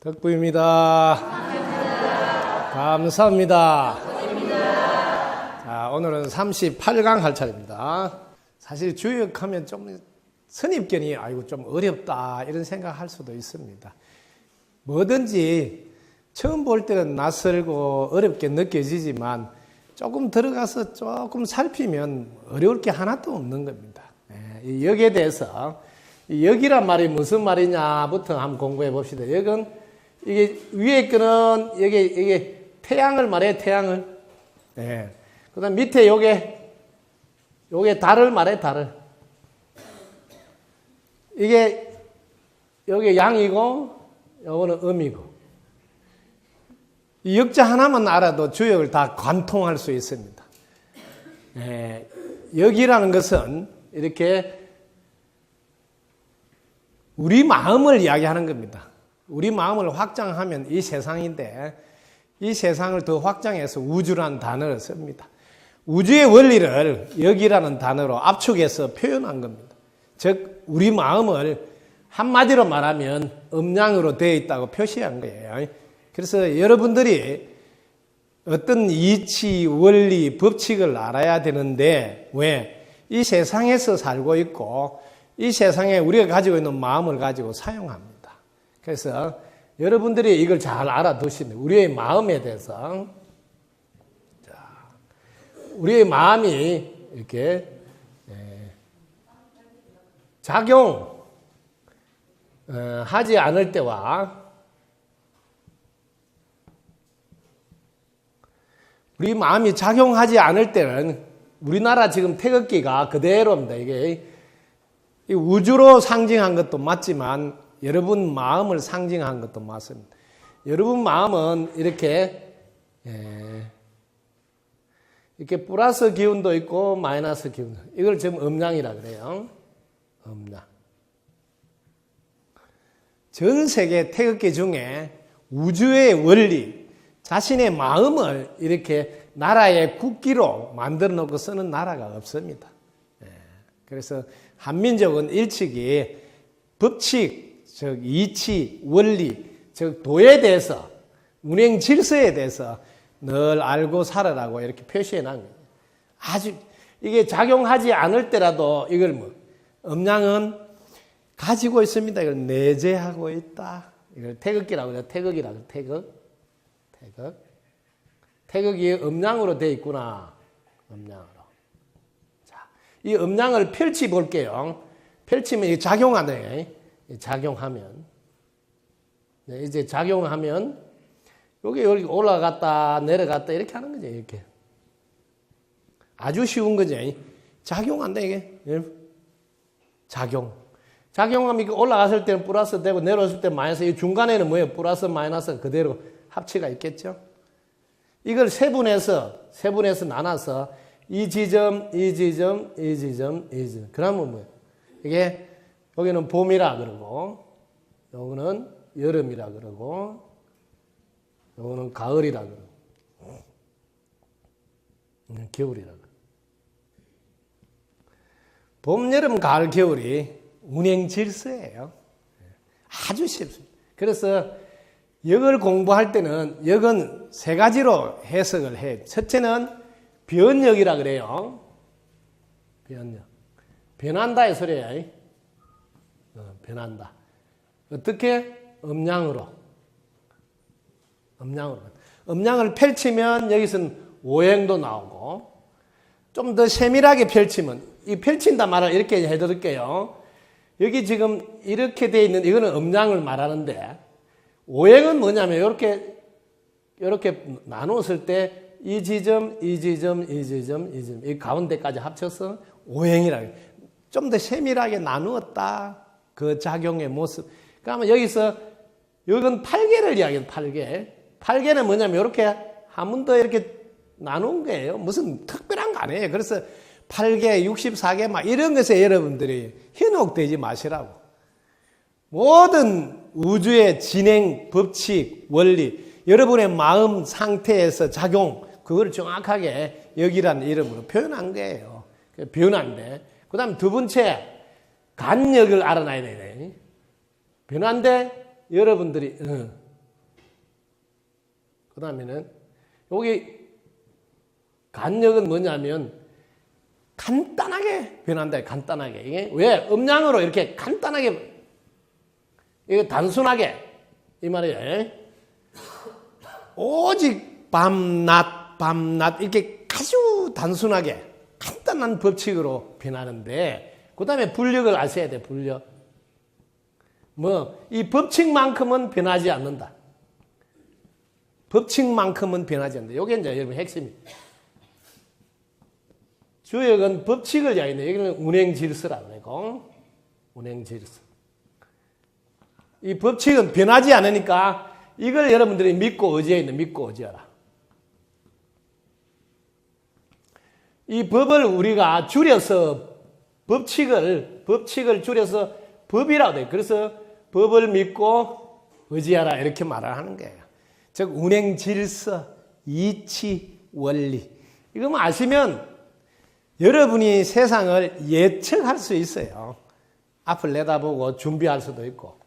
덕부입니다. 감사합니다. 자, 오늘은 38강 할 차례입니다. 사실 주역하면 좀 선입견이 아이고 좀 어렵다 이런 생각할 수도 있습니다. 뭐든지 처음 볼 때는 낯설고 어렵게 느껴지지만 조금 들어가서 조금 살피면 어려울 게 하나도 없는 겁니다. 예, 이 역에 대해서 이 역이란 말이 무슨 말이냐부터 한번 공부해 봅시다. 역은 이게 위에 거는 이게 이게 태양을 말해 태양을. 예. 그다음 밑에 요게 요게 달을 말해 달을. 이게 여기 양이고 요거는 음이고. 이 역자 하나만 알아도 주역을 다 관통할 수 있습니다. 예, 역이라는 것은 이렇게 우리 마음을 이야기하는 겁니다. 우리 마음을 확장하면 이 세상인데 이 세상을 더 확장해서 우주라는 단어를 씁니다. 우주의 원리를 여기라는 단어로 압축해서 표현한 겁니다. 즉 우리 마음을 한마디로 말하면 음량으로 되어 있다고 표시한 거예요. 그래서 여러분들이 어떤 이치, 원리, 법칙을 알아야 되는데 왜? 이 세상에서 살고 있고 이 세상에 우리가 가지고 있는 마음을 가지고 사용합니다. 그래서 여러분들이 이걸 잘 알아두시면 우리의 마음에 대해서 자, 우리의 마음이 이렇게 작용 어, 하지 않을 때와 우리 마음이 작용하지 않을 때는 우리나라 지금 태극기가 그대로입니다. 이게 우주로 상징한 것도 맞지만 여러분 마음을 상징한 것도 맞습니다. 여러분 마음은 이렇게 예, 이렇게 플러스 기운도 있고 마이너스 기운도 이걸 지금 음량이라 그래요. 음량. 전 세계 태극기 중에 우주의 원리, 자신의 마음을 이렇게 나라의 국기로 만들어 놓고 쓰는 나라가 없습니다. 예, 그래서 한민족은 일찍이 법칙, 즉 이치, 원리, 즉 도에 대해서 운행 질서에 대해서 늘 알고 살아라고 이렇게 표시해 놓은 거예요. 아주 이게 작용하지 않을 때라도 이걸 뭐 음량은 가지고 있습니다. 이걸 내재하고 있다. 이걸 태극기라고 해요. 태극이라고 태극. 태극. 태극이 음량으로 되어 있구나. 음량으로. 자, 이 음량을 펼치 볼게요. 펼치면 이 작용하네. 작용하면. 네, 이제 작용하면 여기 여기 올라갔다 내려갔다 이렇게 하는 거죠. 이렇게. 아주 쉬운 거죠. 작용한다 이게. 예. 작용. 작용하면 올라갔을 때는 플러스 되고 내려왔을 때 마이너스. 이 중간에는 뭐예요? 플러스 마이너스 그대로 합치가 있겠죠. 이걸 세분해서 세분해서 나눠서 이 지점, 이 지점, 이 지점, 이 지점. 그러면 뭐예요? 이게 여기는 봄이라 그러고 여기는 여름이라 그러고 여기는 가을이라 그러고 겨울이라 그러고 봄, 여름, 가을, 겨울이 운행 질서예요. 아주 쉽습니다. 그래서 역을 공부할 때는 역은 세 가지로 해석을 해요. 첫째는 변역이라 그래요. 변역. 변한다의. 어, 변한다. 어떻게? 음량으로. 음량으로. 음량을 펼치면 여기서는 오행도 나오고 좀 더 세밀하게 펼치면 이 펼친다 말을 이렇게 해드릴게요. 여기 지금 이렇게 돼 있는 이거는 음량을 말하는데 오행은 뭐냐면 이렇게 이렇게 나눴을 때 이 지점, 이 지점, 이 지점, 이 지점 이 가운데까지 합쳐서 오행이라 좀 더 세밀하게 나누었다 그 작용의 모습. 그러면 여기서 여기는 8개를 이야기해요. 8개. 8개는 뭐냐면 이렇게 한번더 이렇게 나눈 거예요. 무슨 특별한 거 아니에요. 그래서 8개, 64개 막 이런 것에 여러분들이 현혹되지 마시라고. 모든 우주의 진행, 법칙, 원리, 여러분의 마음 상태에서 작용, 그걸 정확하게 여기라는 이름으로 표현한 거예요. 변화인데. 그 다음 두 번째, 간역을 알아놔야 되네. 변화인데, 여러분들이, 어, 그 다음에는 여기 간역은 뭐냐면 간단하게 변한다. 간단하게 이게 왜 음량으로 이렇게 간단하게 이게 단순하게 이 말이에요. 오직 밤낮 밤낮 이렇게 아주 단순하게 간단한 법칙으로 변하는데 그 다음에 분력을 아셔야 돼 분력. 뭐 이 법칙만큼은 변하지 않는다. 법칙만큼은 변하지 않는다. 이게 이제 여러분 핵심입니다. 주역은 법칙을 이야기하는데 여기는 운행 질서라고 그러고 운행 질서. 이 법칙은 변하지 않으니까 이걸 여러분들이 믿고 의지해 있는 믿고 의지하라. 이 법을 우리가 줄여서 법칙을 법칙을 줄여서 법이라고 돼. 그래서 법을 믿고 의지하라 이렇게 말을 하는 거예요. 즉 운행 질서, 이치, 원리. 이거만 아시면 여러분이 세상을 예측할 수 있어요. 앞을 내다보고 준비할 수도 있고.